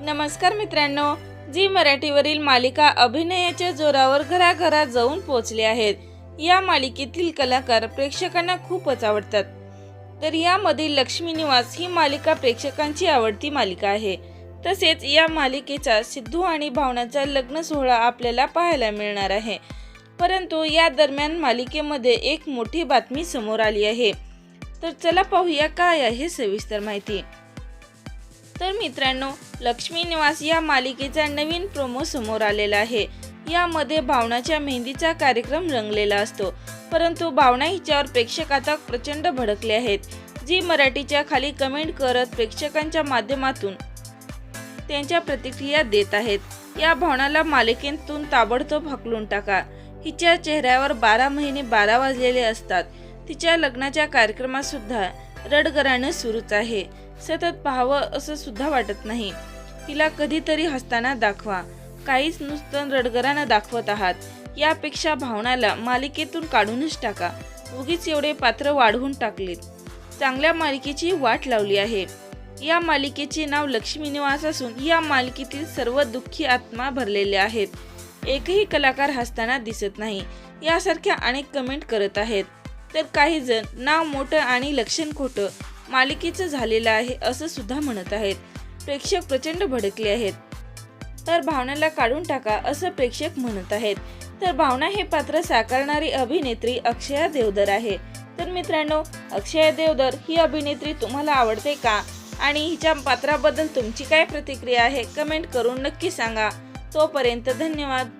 नमस्कार मित्रांनो जी मराठीवरील मालिका अभिनयाच्या जोरावर घराघरात जाऊन पोहोचले आहेत. या मालिकेतील कलाकार प्रेक्षकांना खूपच आवडतात. तर यामधील लक्ष्मी निवास ही मालिका प्रेक्षकांची आवडती मालिका आहे. तसेच या मालिकेचा सिद्धू आणि भावनाचा लग्न सोहळा आपल्याला पाहायला मिळणार आहे. परंतु या दरम्यान मालिकेमध्ये एक मोठी बातमी समोर आली आहे. तर चला पाहूया काय आहे सविस्तर माहिती. तर मित्रांनो लक्ष्मी निवास या मालिकेचा नवीन प्रोमो समोर आलेला आहे. यामध्ये भावनाच्या मेहंदीचा कार्यक्रम रंगलेला असतो. परंतु भावना हिच्यावर प्रेक्षक आता प्रचंड भडकले आहेत. जी मराठीच्या खाली कमेंट करत प्रेक्षकांच्या माध्यमातून त्यांच्या प्रतिक्रिया देत आहेत. या भावनाला मालिकेतून ताबडतोब हकलून टाका. हिच्या चेहऱ्यावर बारा महिने बारा वाजलेले असतात. तिच्या लग्नाच्या कार्यक्रमात सुद्धा रडगराणं सुरूच आहे. सतत पाहावं असं सुद्धा वाटत नाही. तिला कधीतरी हसताना दाखवा. काहीच नुसतं रडगरानं दाखवत आहात. यापेक्षा भावनाला मालिकेतून काढूनच टाका. उगीच एवढे पात्र वाढवून टाकलेत. चांगल्या मालिकेची वाट लावली आहे. या मालिकेचे नाव लक्ष्मी निवास असून या मालिकेतील सर्व दुःखी आत्मा भरलेले आहेत. एकही कलाकार हसताना दिसत नाही. यासारख्या अनेक कमेंट करत आहेत. तर काही जण नाव मोठं आणि लक्षण खोटं मालिकेचं झालेलं आहे असं सुद्धा म्हणत आहेत. प्रेक्षक प्रचंड भडकले आहेत. तर भावनाला काढून टाका असं प्रेक्षक म्हणत आहेत. तर भावना हे पात्र साकारणारी अभिनेत्री अक्षया देवधर आहे. तर मित्रांनो अक्षया देवधर ही अभिनेत्री तुम्हाला आवडते का? आणि हिच्या पात्राबद्दल तुमची काय प्रतिक्रिया आहे? कमेंट करून नक्की सांगा. तोपर्यंत धन्यवाद.